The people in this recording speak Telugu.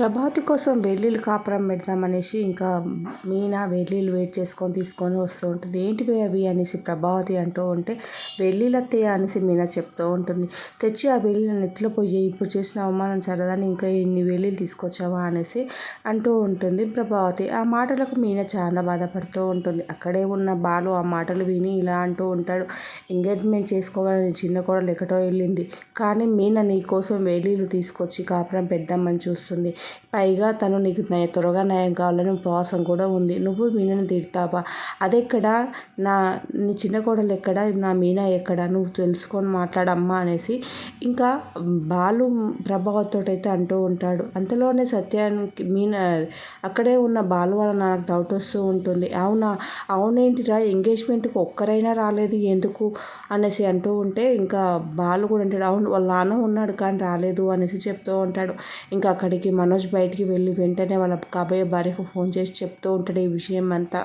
ప్రభాతి కోసం వెల్లుల్లి కాపురం పెడదామనేసి ఇంకా మీనా వెల్లుల్లి వెయిట్ చేసుకొని తీసుకొని వస్తూ ఉంటుంది. ఏంటివి అవి అనేసి ప్రభావతి అంటూ ఉంటే వెల్లుల్లి అనేసి మీనా చెప్తూ ఉంటుంది. తెచ్చి ఆ వెల్లుల్లి నెత్తిలో పోయి ఇప్పుడు చేసిన అవమానం సరదాని ఇంకా ఇన్ని వెల్లుల్లి తీసుకొచ్చావా అనేసి అంటూ ఉంటుంది ప్రభావతి. ఆ మాటలకు మీనా చాలా బాధపడుతూ ఉంటుంది. అక్కడే ఉన్న బాలు ఆ మాటలు విని ఇలా అంటూ ఉంటాడు. ఎంగేజ్మెంట్ చేసుకోవాలని చిన్న కూడా లెక్కటో వెళ్ళింది. కానీ మీనా నీ కోసం వెల్లుల్లి తీసుకొచ్చి కాపురం పెడదామని చూస్తుంది. పైగా తను నీకు నయ త్వరగా నయం కావాలని ఉపవాసం కూడా ఉంది. నువ్వు మీనని తిడతావా? అదెక్కడ? నా నీ చిన్న కోడలు ఎక్కడ? నా మీనా ఎక్కడ? నువ్వు తెలుసుకొని మాట్లాడమ్మా అనేసి ఇంకా బాలు ప్రభావతో అయితే అంటూ ఉంటాడు. అంతలోనే సత్యానికి మీనా అక్కడే ఉన్న బాలు వల్ల నాకు డౌట్ వస్తూ ఉంటుంది. అవునా? అవునేంటిరా? ఎంగేజ్మెంట్కి ఒక్కరైనా రాలేదు ఎందుకు? అనేసి అంటూ ఉంటే ఇంకా బాలు కూడా అంటాడు అవును వాళ్ళ నాన్న ఉన్నాడు కానీ రాలేదు అనేసి చెప్తూ ఉంటాడు. ఇంకా అక్కడికి మనోజ్ బయటికి వెళ్ళి వెంటనే వాళ్ళ కాబోయే భార్యకు ఫోన్ చేసి చెప్తూ ఉంటాడు ఈ విషయం అంతా